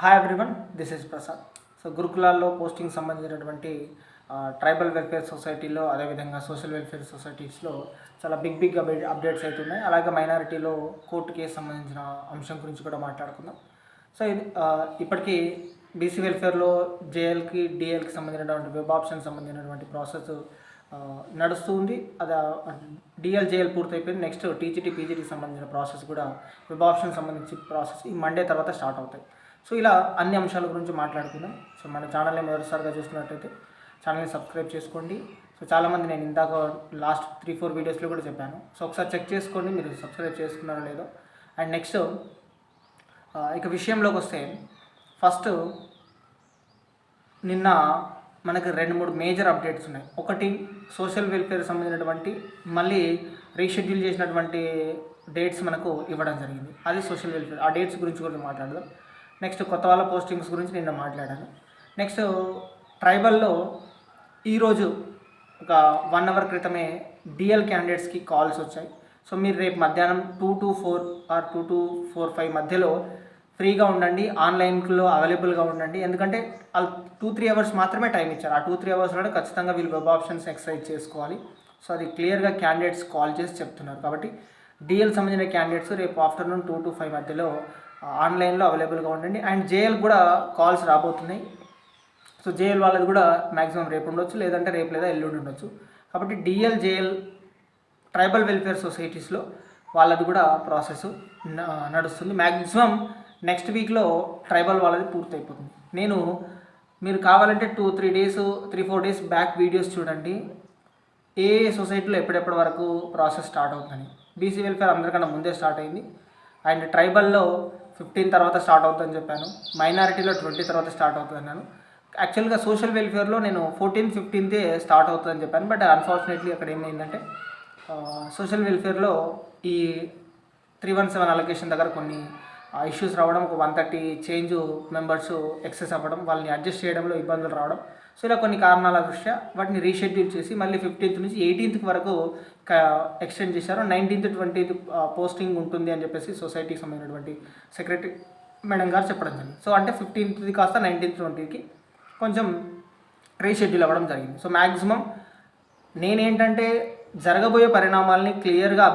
Hi everyone this is Prasad so గురుకులాల్లో posting సంబంధించినటువంటి tribal welfare సొసైటీలో అదేవిధంగా సోషల్ వెల్ఫేర్ సొసైటీస్లో చాలా బిగ్ బిగ్ అప్డేట్ అప్డేట్స్ అవుతున్నాయి అలాగే మైనారిటీలో కోర్టు కేసు సంబంధించిన అంశం గురించి కూడా మాట్లాడుకుందాం. సో ఇది ఇప్పటికీ బీసీ వెల్ఫేర్లో జేఎల్కి డిఎల్కి సంబంధించినటువంటి వెబ్ ఆప్షన్ సంబంధించినటువంటి ప్రాసెస్ నడుస్తూ ఉంది. అది డిఎల్ జేఎల్ పూర్తయిపోయింది. నెక్స్ట్ టీజీటీ పీజీటీకి సంబంధించిన ప్రాసెస్ కూడా వెబ్ ఆప్షన్ సంబంధించి ప్రాసెస్ ఈ మండే తర్వాత స్టార్ట్ అవుతాయి. సో ఇలా అన్ని అంశాల గురించి మాట్లాడుకుందాం. సో మన ఛానల్ని మొదటిసారిగా చూస్తున్నట్టయితే ఛానల్ని సబ్స్క్రైబ్ చేసుకోండి. సో చాలామంది నేను ఇందాక లాస్ట్ త్రీ ఫోర్ వీడియోస్లో కూడా చెప్పాను. సో ఒకసారి చెక్ చేసుకోండి మీరు సబ్స్క్రైబ్ చేసుకున్నారో లేదో. అండ్ నెక్స్ట్ ఇక విషయంలోకి వస్తే ఫస్ట్ నిన్న మనకి రెండు మూడు మేజర్ అప్డేట్స్ ఉన్నాయి. ఒకటి సోషల్ వెల్ఫేర్ సంబంధించినటువంటి మళ్ళీ రీషెడ్యూల్ చేసినటువంటి డేట్స్ మనకు ఇవ్వడం జరిగింది. అది సోషల్ వెల్ఫేర్ ఆ డేట్స్ గురించి కూడా మాట్లాడదాం. నెక్స్ట్ కొత్త వాళ్ళ పోస్టింగ్స్ గురించి నిన్న మాట్లాడాను. నెక్స్ట్ ట్రైబల్లో ఈరోజు ఒక వన్ అవర్ క్రితమే డిఎల్ క్యాండిడేట్స్కి కాల్స్ వచ్చాయి. సో మీరు రేపు మధ్యాహ్నం two to four or two to four five మధ్యలో ఫ్రీగా ఉండండి ఆన్లైన్లో అవైలబుల్గా ఉండండి. ఎందుకంటే వాళ్ళు టూ త్రీ అవర్స్ మాత్రమే టైం ఇచ్చారు. ఆ టూ త్రీ అవర్స్లో ఖచ్చితంగా వీళ్ళు వెబ్ ఆప్షన్స్ ఎక్సర్సైజ్ చేసుకోవాలి. సో అది క్లియర్గా క్యాండిడేట్స్ కాల్ చేసి చెప్తున్నారు. కాబట్టి డిఎల్ సంబంధించిన క్యాండిడేట్స్ రేపు ఆఫ్టర్నూన్ టూ టు ఫైవ్ మధ్యలో ఆన్లైన్లో అవైలబుల్గా ఉండండి. అండ్ జేఎల్ కూడా కాల్స్ రాబోతున్నాయి. సో జేఎల్ వాళ్ళది కూడా మ్యాక్సిమం రేపు ఉండొచ్చు లేదంటే రేపు లేదా ఎల్లుండి ఉండొచ్చు. కాబట్టి డిఎల్ జేఎల్ ట్రైబల్ వెల్ఫేర్ సొసైటీస్లో వాళ్ళది కూడా ప్రాసెస్ నడుస్తుంది. మ్యాక్సిమం నెక్స్ట్ వీక్లో ట్రైబల్ వాళ్ళది పూర్తయిపోతుంది. నేను మీరు కావాలంటే two three days three four days back videos చూడండి. ఏ సొసైటీలో ఎప్పుడెప్పటి వరకు ప్రాసెస్ స్టార్ట్ అవుతుందని. బీసీ వెల్ఫేర్ అందరికన్నా ముందే స్టార్ట్ అయింది. అండ్ ట్రైబల్లో ఫిఫ్టీన్ తర్వాత స్టార్ట్ అవుతుందని చెప్పాను. మైనారిటీలో ట్వంటీ తర్వాత స్టార్ట్ అవుతుంది అన్నాను. యాక్చువల్గా సోషల్ వెల్ఫేర్లో నేను ఫోర్టీన్ ఫిఫ్టీన్తే స్టార్ట్ అవుతుందని చెప్పాను. బట్ అన్ఫార్చునేట్లీ అక్కడ ఏమైందంటే సోషల్ వెల్ఫేర్లో ఈ త్రీ వన్ సెవెన్ అలొకేషన్ దగ్గర కొన్ని ఇష్యూస్ రావడం ఒక one thirty change members excess అవ్వడం వాళ్ళని అడ్జస్ట్ చేయడంలో ఇబ్బందులు రావడం. సో ఇలా కొన్ని కారణాల దృష్ట్యా వాటిని రీషెడ్యూల్ చేసి మళ్ళీ ఫిఫ్టీన్త్ నుంచి ఎయిటీన్త్ వరకు ఎక్స్టెండ్ చేశారు. నైన్టీన్త్ ట్వంటీత్ పోస్టింగ్ ఉంటుంది అని చెప్పేసి సొసైటీకి సంబంధించినటువంటి సెక్రటరీ మేడం గారు చెప్పడం జరిగింది. సో అంటే ఫిఫ్టీన్త్ది కాస్త నైన్టీన్త్ ట్వంటీకి కొంచెం రీషెడ్యూల్ అవ్వడం జరిగింది. సో మ్యాక్సిమం నేనేంటంటే జరగబోయే పరిణామాల్ని క్లియర్గా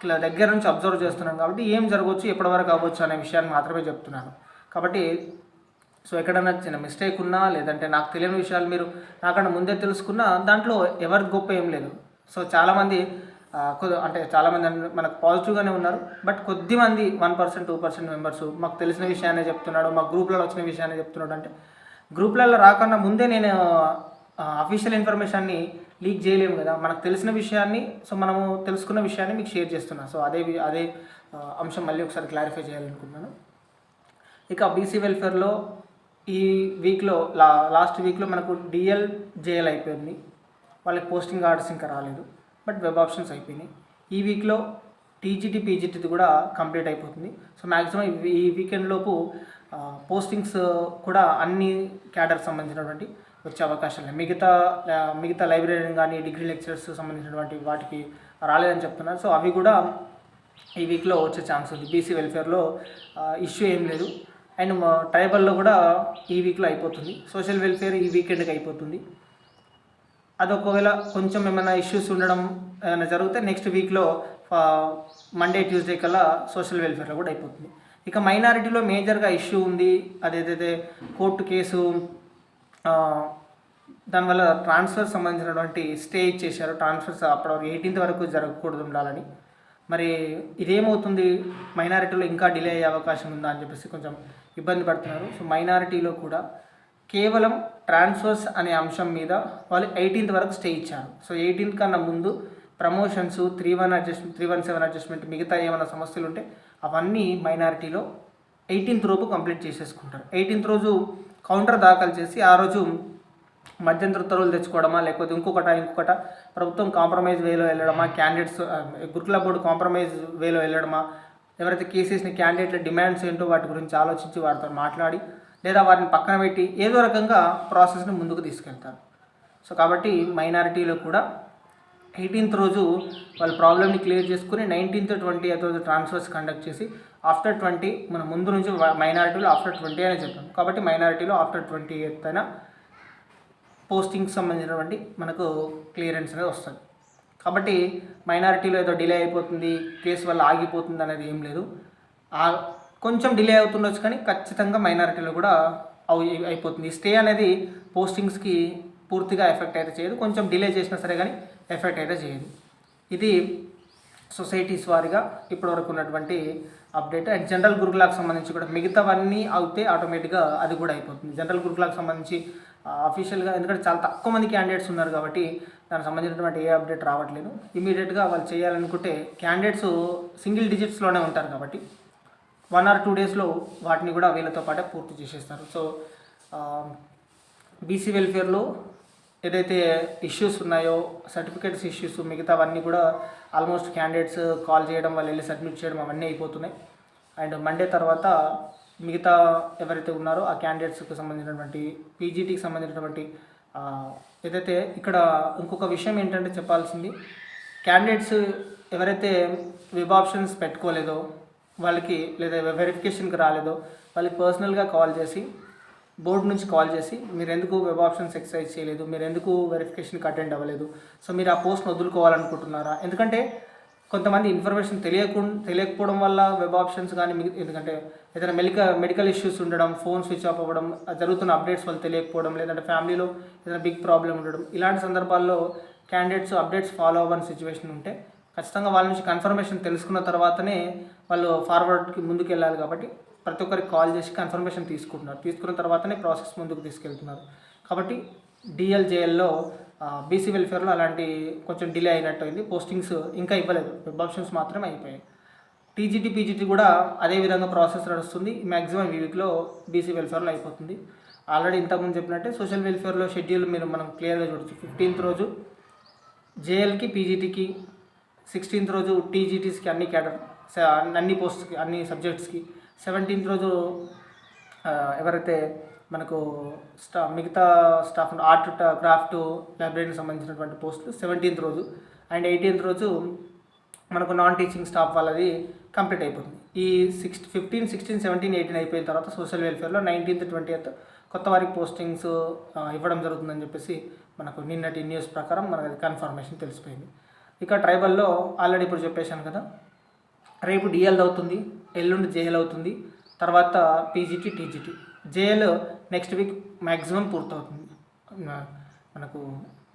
ఇట్లా దగ్గర నుంచి అబ్జర్వ్ చేస్తున్నాను కాబట్టి ఏం జరగవచ్చు ఎప్పటివరకు అవ్వచ్చు అనే విషయాన్ని మాత్రమే చెప్తున్నాను. కాబట్టి సో ఎక్కడన్నా చిన్న మిస్టేక్ ఉన్నా లేదంటే నాకు తెలియని విషయాలు మీరు నాకన్నా ముందే తెలుసుకున్నా దాంట్లో ఎవరి గొప్ప ఏం లేదు. సో చాలామంది కొద్ది అంటే చాలామంది అన్- మనకు పాజిటివ్గానే ఉన్నారు బట్ కొద్ది మంది one percent two percent members మాకు తెలిసిన విషయాన్ని చెప్తున్నాడు మా గ్రూప్లలో వచ్చిన విషయాన్ని చెప్తున్నాడు. అంటే గ్రూప్లలో రాకన్నా ముందే నేను అఫీషియల్ ఇన్ఫర్మేషన్ని లీక్ చేయలేము కదా. మనకు తెలిసిన విషయాన్ని సో మనము తెలుసుకున్న విషయాన్ని మీకు షేర్ చేస్తున్నాను సో అదే వి- అదే అంశం మళ్ళీ ఒకసారి క్లారిఫై చేయాలనుకుంటున్నాను. ఇక బీసీ వెల్ఫేర్లో ఈ వీక్లో లా లాస్ట్ వీక్లో మనకు డిఎల్ జేఎల్ అయిపోయింది. వాళ్ళకి పోస్టింగ్ ఆర్డర్స్ ఇంకా రాలేదు. బట్ వెబ్ ఆప్షన్స్ అయిపోయినాయి. ఈ వీక్లో టీజీటీ పీజీటీది కూడా కంప్లీట్ అయిపోతుంది. సో మ్యాక్సిమం ఈ వీకెండ్ లోపు పోస్టింగ్స్ కూడా అన్ని క్యాడర్ సంబంధించినటువంటి వచ్చే అవకాశాలు ఉన్నాయి. మిగతా మిగతా లైబ్రరీని కానీ డిగ్రీ లెక్చరర్స్ సంబంధించినటువంటి వాటికి రాలేదని చెప్తున్నారు. సో అవి కూడా ఈ వీక్లో వచ్చే ఛాన్స్ ఉంది. బీసీ వెల్ఫేర్లో ఇష్యూ ఏం లేదు. అండ్ మా ట్రైబల్లో కూడా ఈ వీక్లో అయిపోతుంది. సోషల్ వెల్ఫేర్ ఈ వీకెండ్కి అయిపోతుంది. అది ఒకవేళ కొంచెం ఏమైనా ఇష్యూస్ ఉండడం ఏమైనా జరిగితే నెక్స్ట్ వీక్లో మండే ట్యూస్డే కల్లా సోషల్ వెల్ఫేర్లో కూడా అయిపోతుంది. ఇక మైనారిటీలో మేజర్గా ఇష్యూ ఉంది. అదేదైతే కోర్టు కేసు దానివల్ల ట్రాన్స్ఫర్ సంబంధించినటువంటి స్టే ఇచ్చేశారు. ట్రాన్స్ఫర్స్ అప్పటి ఎయిటీన్త్ వరకు జరగకూడదు ఉండాలని. మరి ఇదేమవుతుంది? మైనారిటీలో ఇంకా డిలే అయ్యే అవకాశం ఉందా అని చెప్పేసి కొంచెం ఇబ్బంది పడుతున్నారు. సో మైనారిటీలో కూడా కేవలం ట్రాన్స్ఫర్స్ అనే అంశం మీద వాళ్ళు ఎయిటీన్త్ వరకు స్టే ఇచ్చారు. సో ఎయిటీన్త్ కన్నా ముందు promotions three one adjustment three one seven adjustment మిగతా ఏమైనా సమస్యలు ఉంటే అవన్నీ మైనారిటీలో ఎయిటీన్త్ రోజు కంప్లీట్ చేసేసుకుంటారు. ఎయిటీన్త్ రోజు కౌంటర్ దాఖలు చేసి ఆ రోజు మధ్యంతర ఉత్తర్వులు తెచ్చుకోవడమా లేకపోతే ఇంకొకట ఇంకొకట ప్రభుత్వం కాంప్రమైజ్ వేలో వెళ్ళడమా క్యాండిడేట్స్ గురుకుల బోర్డు కాంప్రమైజ్ వేలో వెళ్ళడమా ఎవరైతే కేసెస్ని క్యాండిడేట్ల డిమాండ్స్ ఏంటో వాటి గురించి ఆలోచించి వారితో మాట్లాడి లేదా వారిని పక్కన పెట్టి ఏదో రకంగా ప్రాసెస్ని ముందుకు తీసుకెళ్తారు. సో కాబట్టి మైనారిటీలో కూడా ఎయిటీన్త్ రోజు వాళ్ళ ప్రాబ్లమ్ని క్లియర్ చేసుకుని నైన్టీన్త్ ట్వంటీ ఎయిత్ రోజు ట్రాన్స్ఫర్స్ కండక్ట్ చేసి ఆఫ్టర్ ట్వంటీ మన ముందు నుంచి మైనారిటీలో ఆఫ్టర్ ట్వంటీ అని చెప్పాం. కాబట్టి మైనారిటీలో ఆఫ్టర్ ట్వంటీ ఎయిత్ అయినా పోస్టింగ్కి సంబంధించినటువంటి మనకు క్లియరెన్స్ అనేది వస్తుంది. కాబట్టి మైనారిటీలో ఏదో డిలే అయిపోతుంది కేసు వల్ల ఆగిపోతుంది అనేది ఏం లేదు. ఆ కొంచెం డిలే అవుతుండొచ్చు కానీ ఖచ్చితంగా మైనారిటీలో కూడా అయిపోతుంది. స్టే అనేది పోస్టింగ్స్కి పూర్తిగా ఎఫెక్ట్ అయితే చేయదు. కొంచెం డిలే చేసినా సరే కానీ ఎఫెక్ట్ అయితే చేయదు ఇది సొసైటీస్ వారిగా ఇప్పటివరకు ఉన్నటువంటి అప్డేట్. అండ్ జనరల్ గురుకులాకు సంబంధించి కూడా మిగతావన్నీ అవుతే ఆటోమేటిక్గా అది కూడా అయిపోతుంది. జనరల్ గురుకులాకు సంబంధించి అఫీషియల్గా ఎందుకంటే చాలా తక్కువ మంది క్యాండిడేట్స్ ఉన్నారు కాబట్టి దానికి సంబంధించినటువంటి ఏ అప్డేట్ రావట్లేదు. ఇమీడియట్గా వాళ్ళు చేయాలనుకుంటే క్యాండిడేట్స్ సింగిల్ డిజిట్స్లోనే ఉంటారు కాబట్టి వన్ ఆర్ టూ డేస్లో వాటిని కూడా వీళ్ళతో పాటే పూర్తి చేసేస్తారు. సో బీసీ వెల్ఫేర్లో ఏదైతే ఇష్యూస్ ఉన్నాయో సర్టిఫికేట్స్ ఇష్యూస్ మిగతావన్నీ కూడా ఆల్మోస్ట్ క్యాండిడేట్స్ కాల్ చేయడం వాళ్ళు వెళ్ళి సబ్మిట్ చేయడం అవన్నీ అయిపోతున్నాయి. అండ్ మండే తర్వాత మిగతా ఎవరైతే ఉన్నారో ఆ క్యాండిడేట్స్కి సంబంధించినటువంటి పీజీటీకి సంబంధించినటువంటి ఏదైతే ఇక్కడ ఇంకొక విషయం ఏంటంటే చెప్పాల్సింది క్యాండిడేట్స్ ఎవరైతే వెబ్ ఆప్షన్స్ పెట్టుకోలేదో వాళ్ళకి లేదా వెరిఫికేషన్కి రాలేదో వాళ్ళకి పర్సనల్గా కాల్ చేసి బోర్డు నుంచి కాల్ చేసి మీరు ఎందుకు వెబ్ ఆప్షన్స్ ఎక్సర్సైజ్ చేయలేదు మీరు ఎందుకు వెరిఫికేషన్కి అటెండ్ అవ్వలేదు సో మీరు ఆ పోస్ట్ని వదులుకోవాలనుకుంటున్నారా? ఎందుకంటే కొంతమంది ఇన్ఫర్మేషన్ తెలియకుండా తెలియకపోవడం వల్ల వెబ్ ఆప్షన్స్ కానీ మిగ- ఎందుకంటే ఏదైనా మెడికల్ మెడికల్ ఇష్యూస్ ఉండడం ఫోన్ స్విచ్ ఆఫ్ అవ్వడం జరుగుతున్న అప్డేట్స్ వాళ్ళు తెలియకపోవడం లేదంటే ఫ్యామిలీలో ఏదైనా బిగ్ ప్రాబ్లం ఉండడం ఇలాంటి సందర్భాల్లో క్యాండిడేట్స్ అప్డేట్స్ ఫాలో అవ్వని సిచ్యువేషన్ ఉంటే ఖచ్చితంగా వాళ్ళ నుంచి కన్ఫర్మేషన్ తెలుసుకున్న తర్వాతనే వాళ్ళు ఫార్వర్డ్కి ముందుకు వెళ్ళాలి కాబట్టి ప్రతి ఒక్కరికి కాల్ చేసి కన్ఫర్మేషన్ తీసుకుంటున్నారు. తీసుకున్న తర్వాతనే ప్రాసెస్ ముందుకు తీసుకెళ్తున్నారు. కాబట్టి డిఎల్జేఎల్లో బీసీ వెల్ఫేర్లో అలాంటి కొంచెం డిలే అయినట్టు అయింది పోస్టింగ్స్ ఇంకా ఇవ్వలేదు. వెబ్ ఆప్షన్స్ మాత్రమే అయిపోయాయి. టీజీటీ పీజీటీ కూడా అదే విధంగా ప్రాసెస్ నడుస్తుంది. మ్యాక్సిమం ఈ వీక్లో బీసీ వెల్ఫేర్లో అయిపోతుంది. ఆల్రెడీ ఇంతకుముందు చెప్పినట్టే సోషల్ వెల్ఫేర్లో షెడ్యూల్ మీరు మనం క్లియర్గా చూడొచ్చు. ఫిఫ్టీన్త్ రోజు జేఎల్కి పీజీటీకి సిక్స్టీన్త్ రోజు టీజీటీస్కి అన్ని క్యాడర్ అన్ని పోస్ట్కి అన్ని సబ్జెక్ట్స్కి సెవెంటీన్త్ రోజు ఎవరైతే మనకు స్టా మిగతా స్టాఫ్ ఆర్ట్ క్రాఫ్ట్ లైబ్రరీకి సంబంధించినటువంటి పోస్టులు సెవెంటీన్త్ రోజు. అండ్ ఎయిటీన్త్ రోజు మనకు నాన్ టీచింగ్ స్టాఫ్ వాళ్ళది కంప్లీట్ అయిపోతుంది. ఈ six fifteen sixteen seventeen eighteen అయిపోయిన తర్వాత సోషల్ వెల్ఫేర్లో నైన్టీన్త్ ట్వంటీఎత్ కొత్త వారికి పోస్టింగ్స్ ఇవ్వడం జరుగుతుందని చెప్పేసి మనకు నిన్నటి న్యూస్ ప్రకారం మనకు అది కన్ఫర్మేషన్ తెలిసిపోయింది. ఇక ట్రైబల్లో ఆల్రెడీ ఇప్పుడు చెప్పేశాను కదా రేపు డిఎల్ అవుతుంది. ఎల్లుండి జేఎల్ అవుతుంది. తర్వాత PGT TGT. JL next week maximum పూర్తవుతుంది. మనకు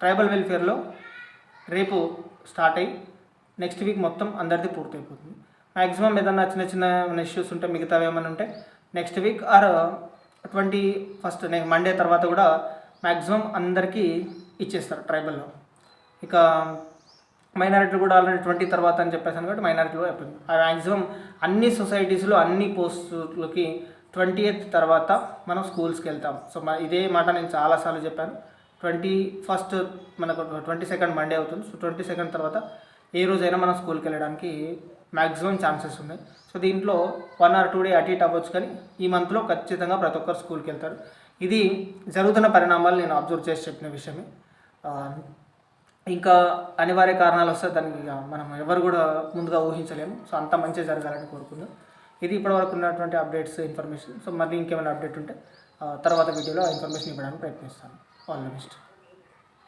ట్రైబల్ వెల్ఫేర్లో రేపు స్టార్ట్ అయ్యి నెక్స్ట్ వీక్ మొత్తం అందరిది పూర్తయిపోతుంది. మ్యాక్సిమం ఏదన్నా చిన్న చిన్న ఇష్యూస్ ఉంటే మిగతావి ఏమైనా ఉంటే next week or twenty first Monday తర్వాత కూడా మ్యాక్సిమం అందరికీ ఇచ్చేస్తారు ట్రైబల్లో ఇక మైనారిటీ కూడా ఆల్రెడీ ట్వంటీ తర్వాత అని చెప్పేసాను కాబట్టి మైనారిటీలో అయిపోయింది. మ్యాక్సిమం అన్ని సొసైటీస్లో అన్ని పోస్టులకి ట్వంటీ ఎయిత్ తర్వాత మనం స్కూల్స్కి వెళ్తాం. సో ఇదే మాట నేను చాలాసార్లు చెప్పాను. ట్వంటీ ఫస్ట్ మనకు ట్వంటీ సెకండ్ మండే అవుతుంది. సో ట్వంటీ సెకండ్ తర్వాత ఏ రోజైనా మనం స్కూల్కి వెళ్ళడానికి మ్యాక్సిమం ఛాన్సెస్ ఉన్నాయి. సో దీంట్లో వన్ ఆర్ టూ డే అటు ఇటు అవ్వచ్చు కానీ ఈ మంత్లో ఖచ్చితంగా ప్రతి ఒక్కరు స్కూల్కి వెళ్తారు. ఇది జరుగుతున్న పరిణామాలు నేను అబ్జర్వ్ చేసి చెప్పిన విషయమే. ఇంకా అనివార్య కారణాలు వస్తే దానికి ఇక మనం ఎవరు కూడా ముందుగా ఊహించలేము. సో అంత మంచిగా జరగాలని కోరుకుందాం. ఇది ఇప్పటివరకు ఉన్నటువంటి అప్డేట్స్ ఇన్ఫర్మేషన్. సో మళ్ళీ ఇంకేమైనా అప్డేట్ ఉంటే తర్వాత వీడియోలో ఇన్ఫర్మేషన్ ఇవ్వడానికి ప్రయత్నిస్తాను. All the best